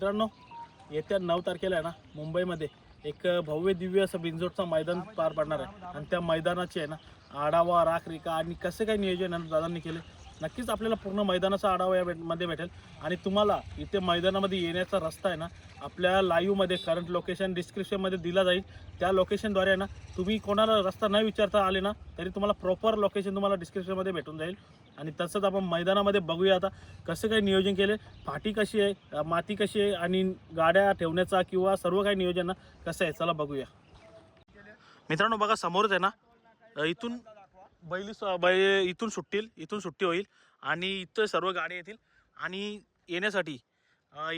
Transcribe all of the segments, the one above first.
मित्रांनो येत्या नऊ तारखेला आहे ना मुंबईमध्ये एक भव्य दिव्य असं बिंजोडचं मैदान पार पडणार आहे. आणि त्या मैदानाची आहे ना आढावा राखरेखा आणि कसं काय नियोजन दादांनी केले नक्कीच आपल्याला पूर्ण मैदानाचा आढावा या मध्ये भेटेल. आणि तुम्हाला इथे मैदानामध्ये येण्याचा रस्ता आहे ना आपल्या लाईव्हमध्ये करंट लोकेशन डिस्क्रिप्शनमध्ये दिला जाईल. त्या लोकेशनद्वारे आहे ना तुम्ही कोणाला रस्ता न विचारता आले ना तरी तुम्हाला प्रॉपर लोकेशन तुम्हाला डिस्क्रिप्शनमध्ये भेटून जाईल. आणि तसंच आपण मैदानामध्ये बघूया आता कसं काही नियोजन केले फाटी कशी आहे माती कशी आहे आणि गाड्या ठेवण्याचा किंवा सर्व काही नियोजन ना कसं आहे चला बघूया. मित्रांनो बघा समोरच आहे ना इथून बैली बै इथून सुटतील इथून सुट्टी होईल आणि इथं सर्व गाड्या येतील आणि येण्यासाठी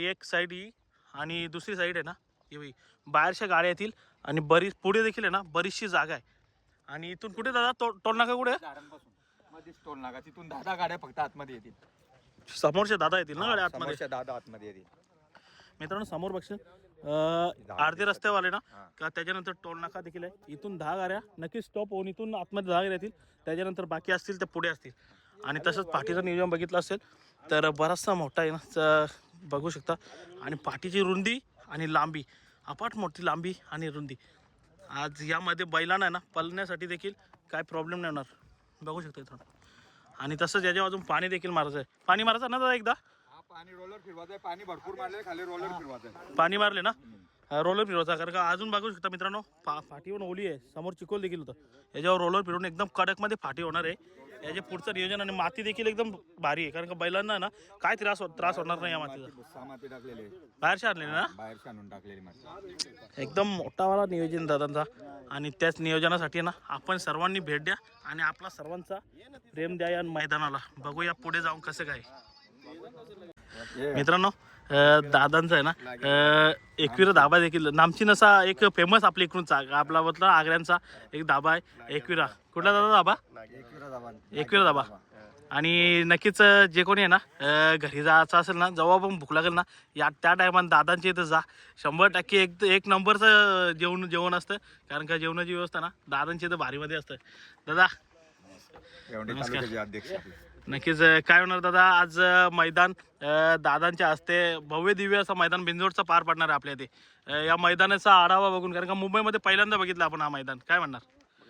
एक साईड ही आणि दुसरी साईड आहे ना ही बाहेरच्या गाड्या येतील आणि बरीच पुढे देखील आहे ना बरीचशी जागा आहे. आणि इथून कुठे दादा? टो टोल नाका कुठे? आहे? झाडांपासून मध्येच टोल नाका तिथून दहा गाड्या फक्त आतमध्ये येतील. समोरच्या दादा येतील ना गाड्या आतमध्ये? दहा आतमध्ये येतील. मित्रांनो समोर बघशील? अर्धे रस्त्यावाले ना. का त्याच्यानंतर टोल नाका देखील आहे. इथून दहा गाड्या नक्कीच स्टॉप होऊन इथून आतमध्ये दहा गाड्या येतील. त्याच्यानंतर बाकी असतील ते पुढे असतील. आणि तसंच पाठीचं नियोजन बघितलं असेल तर बराचसा मोठा आहे ना बघू शकता. आणि पाठीची रुंदी आणि लांबी अपाट मोठी लांबी आणि रुंदी. आज यामध्ये बैलांना आहे ना पळण्यासाठी देखील काय प्रॉब्लेम नाही होणार. बघू शकता इथं आणि तसंच याच्या अजून पाणी देखील मारायचं आहे. पाणी मारायचं ना दादा एकदा? पाणी रोलर फिरवायचं आहे. पाणी भरपूर मारले खाली रोलर फिरवायचं आहे. पाणी मारले ना? रोलर फिरवता कारण का अजून बघू शकता मित्रांनो फाटी पण ओली आहे समोर चिकोल देखील होतं. याच्यावर रोलर फिरवून एकदम कडकमध्ये फाटी होणार आहे. याचे पुढचं नियोजन आणि माती देखील एकदम भारी आहे कारण का बैलांना ना काय त्रास हो- त्रास होणार नाही या मातीचा. भुस्सा माती टाकलेली. बाहेरच्या आणलेले ना? बाहेर आणून टाकलेली माती. एकदम मोठावाला नियोजन दादांचा. आणि त्याच नियोजनासाठी ना आपण सर्वांनी भेट द्या आणि आपला सर्वांचा प्रेम द्या या मैदानाला. बघूया पुढे जाऊन कसं काय. मित्रांनो अं, दादांचा आहे ना एकविरा धाबा देखील नामची नसा एक फेमस आपल्या इकडूनचा आपला म्हटलं आग्र्यांचा एक धाबा आहे एकविरा. कुठला दादा धाबा एकविरा धाबा आणि नक्कीच अं, जे कोणी आहे ना अं, घरी जायचं असेल ना जेव्हा पण भूक लागेल ना या त्या टायमात दादांच्या इथं जा. शंभर टक्के एक एक नंबरचं जेवण जेवण असतं. कारण का जेवणाची व्यवस्था ना दादांच्या इथं भारीमध्ये असतं. दादा एवढे नमस्कार. तालुक्याचे अध्यक्ष आपले. नक्कीच काय होणार दादा? आज मैदान दादांच्या हस्ते भव्य दिव्य असं मैदान बिंजोडचं पार पडणार आहे आपल्या इथे. या मैदानाचा आढावा बघून कारण का मुंबईमध्ये पहिल्यांदा बघितलं आपण हा मैदान. काय म्हणणार?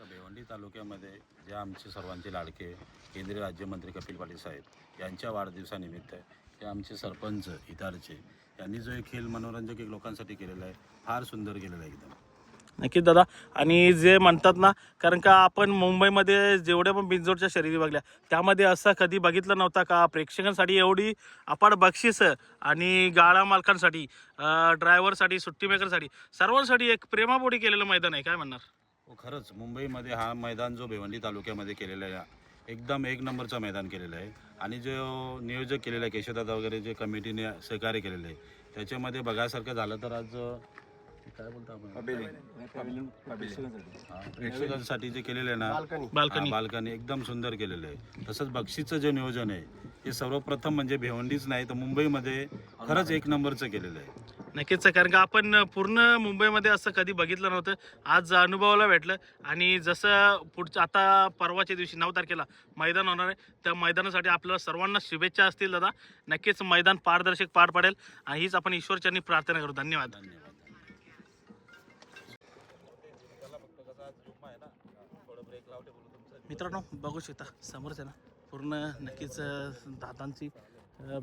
भिवंडी तालुक्यामध्ये जे आमचे सर्वांचे लाडके केंद्रीय राज्यमंत्री कपिल पाटील साहेब यांच्या वाढदिवसानिमित्त ते आमचे सरपंच इतारचे यांनी जो एक खेळ मनोरंजक एक लोकांसाठी केलेला आहे फार सुंदर केलेला आहे एकदम. नक्कीच दादा? आणि जे म्हणतात ना कारण का आपण मुंबईमध्ये जेवढ्या पण बिंजोडच्या शर्यती बघल्या त्यामध्ये असं कधी बघितलं नव्हता का? प्रेक्षकांसाठी एवढी अपाट बक्षीस आणि गाळा मालकांसाठी ड्रायव्हरसाठी सुट्टी मेकरसाठी सर्वांसाठी एक प्रेमापोटी केलेलं मैदान आहे. काय म्हणणार? हो खरंच. मुंबईमध्ये हा मैदान जो भिवंडी तालुक्यामध्ये केलेला आहे एकदम एक नंबरचं मैदान केलेलं आहे. आणि जो नियोजक केलेलं आहे केशवदादा वगैरे जे कमिटीने सहकार्य केलेलं आहे त्याच्यामध्ये बघायसारखं झालं तर आज काय बोलतो आपण. हा, प्रेक्षकांसाठी जे केलेलं आहे ना बाल्कनी. बाल्कनी एकदम सुंदर केलेलं आहे. तसंच बक्षीचं जे नियोजन आहे हे सर्वप्रथम म्हणजे भिवंडीच नाही तर मुंबईमध्ये खरंच एक नंबरचं केलेलं आहे. नक्कीच कारण का आपण पूर्ण मुंबईमध्ये असं कधी बघितलं नव्हतं. आज अनुभवाला भेटलं आणि जसं पुढच्या आता परवाच्या दिवशी नऊ तारखेला मैदान होणार आहे त्या मैदानासाठी आपल्याला सर्वांना शुभेच्छा असतील दादा. नक्कीच मैदान पारदर्शक पार पडेल. आणि हीच आपण ईश्वरच्यांनी प्रार्थना करू. धन्यवाद. धन्यवाद. मित्रांनो बघू शकता समोरच आहे ना पूर्ण नक्कीच दादांची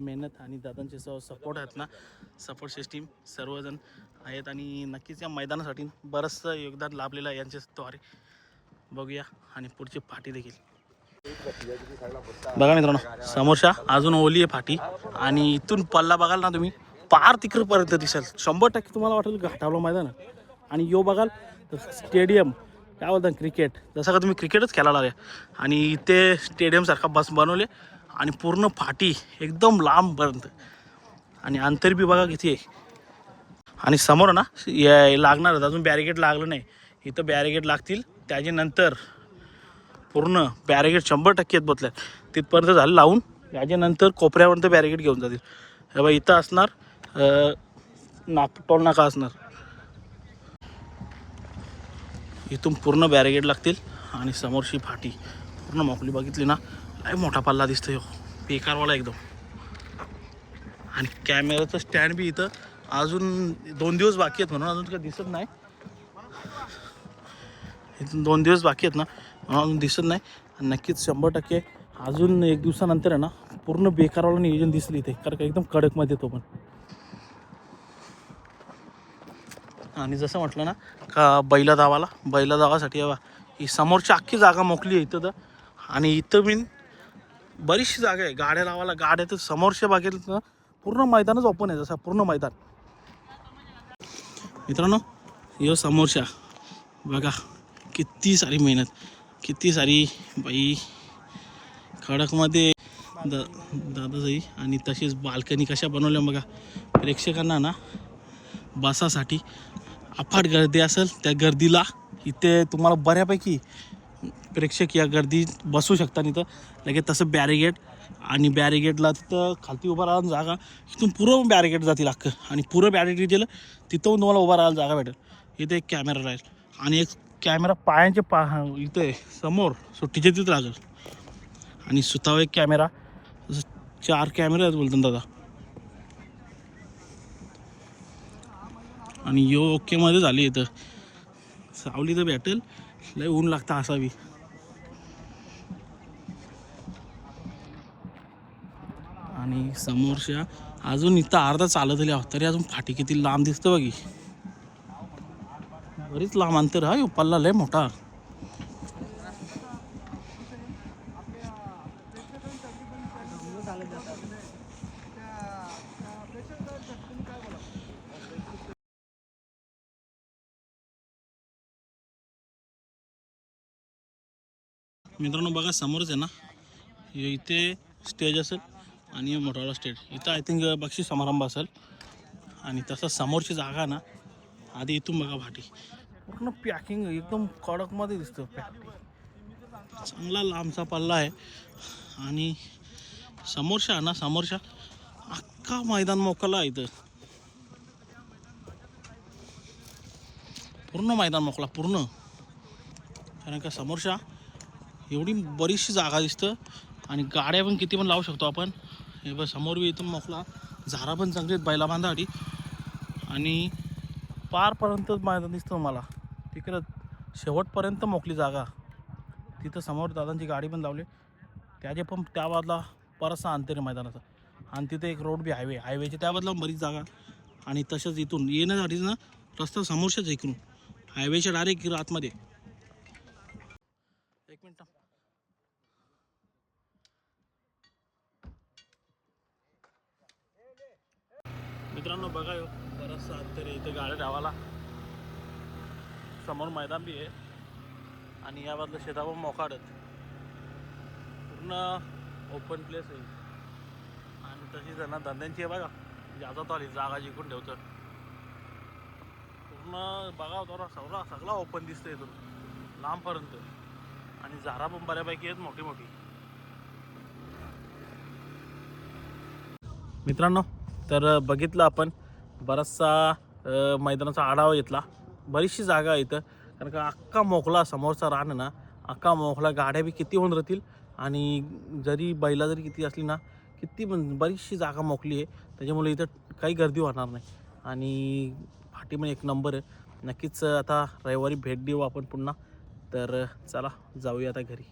मेहनत आणि दादांचे सपोर्ट आहेत ना सपोर्ट सिस्टीम सर्वजण आहेत आणि नक्कीच या मैदानासाठी बरंचसं योगदान लाभलेलं आहे यांच्याद्वारे बघूया आणि पुढची फाटी देखील. बघा मित्रांनो समोरच्या अजून ओली आहे फाटी आणि इथून पल्ला बघाल ना तुम्ही पार तिकडपर्यंत दिसेल. शंभर टक्के तुम्हाला वाटेल घाटावलं मैदान. आणि यो बघाल स्टेडियम काय बोलतात क्रिकेट जसं का तुम्ही क्रिकेटच खेळायला लागले. आणि इथे स्टेडियमसारखा बस बनवले आणि पूर्ण फाटी एकदम लांबपर्यंत. आणि अंतर बी बघा किती आहे आणि समोर ना या- लागणार अजून बॅरिगेट लागलं नाही. इथं बॅरिगेट लागतील. त्याच्यानंतर पूर्ण बॅरिगेट शंभर टक्के येत बसल्या तिथपर्यंत झालं लावून. याच्यानंतर कोपऱ्यापर्यंत बॅरिगेट घेऊन जातील. बाबा इथं असणार नाक टोल नाका असणार. इथून पूर्ण बॅरिगेड लागतील आणि समोरची फाटी पूर्ण मोकली बघितली ना लय मोठा पल्ला दिसतोय हो. बेकारवाला एकदम. आणि कॅमेराचं स्टँड बी इथं अजून दोन दिवस बाकी आहेत म्हणून अजून काही दिसत नाही. इथून दोन दिवस बाकी आहेत ना म्हणून अजून दिसत नाही. आणि नक्कीच शंभर टक्के अजून एक दिवसानंतर आहे ना पूर्ण बेकारवाला नियोजन दिसलं इथे. कारण एकदम कडकमध्ये तो पण आणि जसं म्हटलं ना का बैला दावाला बैला दावासाठी हवा. ही समोरची अख्खी जागा मोकली आहे इथं तर. आणि इथं बिन बरीचशी जागा आहे. गाड्या लावायला गाड्या तर समोरच्या बागेतलं पूर्ण मैदानच ओपन आहे जसं पूर्ण मैदान. मित्रांनो यो समोरच्या. बघा किती सारी मेहनत किती सारी बाई. खडकमध्ये द दादाजाई आणि तशीच बाल्कनी कशा बनवल्या बघा. प्रेक्षकांना ना बसासाठी अफाट गर्दी असेल त्या गर्दीला इथे तुम्हाला बऱ्यापैकी प्रेक्षक या गर्दीत बसू शकता इथं. लगेच तसं बॅरिगेट आणि बॅरिगेटला तिथं खालती उभा राहायला जागा. इथून पुरं बॅरिगेट जातील अख्खं. आणि पुरं बॅरिगेट दिलं तिथं तुम्हाला उभा राहायला जागा भेटेल. इथे एक कॅमेरा राहील. आणि एक कॅमेरा पायांचे पा इथे आहे, समोर सुट्टीच्या तिथं लागेल. आणि सुतावर एक कॅमेरा चार कॅमेरे आहेत बोलतात दादा. आणि यो ओकेमध्ये झाली इथं. सावली तर भेटेल लय ऊन लागतं असावी. आणि समोरच्या अजून इथं अर्धा चालत आल्या आहोत तरी अजून फाटी किती लांब दिसतं बघी. बरीच लांब अंतर हा ह्यो पल्ला लय मोठा. मित्रांनो बघा समोरच आहे ना? इथे स्टेज असेल आणि मोठावाला स्टेज इथं आय थिंक बक्षीस समारंभ असेल. आणि तसं समोरची जागा ना आधी इथून बघा भाटी. पूर्ण पॅकिंग एकदम कडकमध्ये दिसतं पॅकिंग चांगला लांबचा पल्ला आहे. आणि समोरच्या ना समोरच्या अख्खा मैदान मोकळा आहे इथं. पूर्ण मैदान मोकळा पूर्ण. कारण का समोरच्या एवढी बरीचशी जागा दिसतं. आणि गाड्या पण किती पण लावू शकतो आपण. हे बघ समोर बी इथून मोकला झारा पण चांगली आहेत बैला बांधासाठी आणि पारपर्यंत मैदान दिसतं मला तिकडं शेवटपर्यंत मोकली जागा. तिथं समोर दादांची गाडी पण लावली. त्याचे पण त्या बाजूला बराचसा अंतर मैदानाचं मैदानाचा. आणि तिथे एक रोड बी हायवे हायवेच्या त्या बाजूला बरीच जागा. आणि तसंच इथून येण्यासाठी ना रस्ता समोरच्याच इकडून. हायवेच्या डायरेक्ट आतमध्ये एक मिनिट मित्रांनो बघा यो बराचसा अंतर आहे इथे गाड्या धावाला समोर मैदान बी आहे. आणि या बाजूला शेतावर मोकाडत पूर्ण ओपन प्लेस आहे. आणि तशी जण धंद्यांची आहे बघा. जातात आली जागा जिंकून ठेवतं पूर्ण बघा थोडा सगळा सगळा ओपन दिसतं इथून. लांबपर्यंत. आणि झारा पण बऱ्यापैकी आहेत मोठी मोठी मित्रांनो तर बघितलं आपण बराचसा मैदानाचा आढावा घेतला. बरीचशी जागा आहे इथं. कारण का अख्खा मोकला समोरचा रान ना अख्खा मोकला गाड्या बी किती होऊन राहतील? आणि जरी बैला जरी किती असली ना किती पण बरीचशी जागा मोकली आहे. त्याच्यामुळे इथं काही गर्दी होणार नाही. आणि फाटी पण एक नंबर आहे. नक्कीच आता रविवारी भेट देऊ आपण पुन्हा. तर चला जाऊया आता घरी.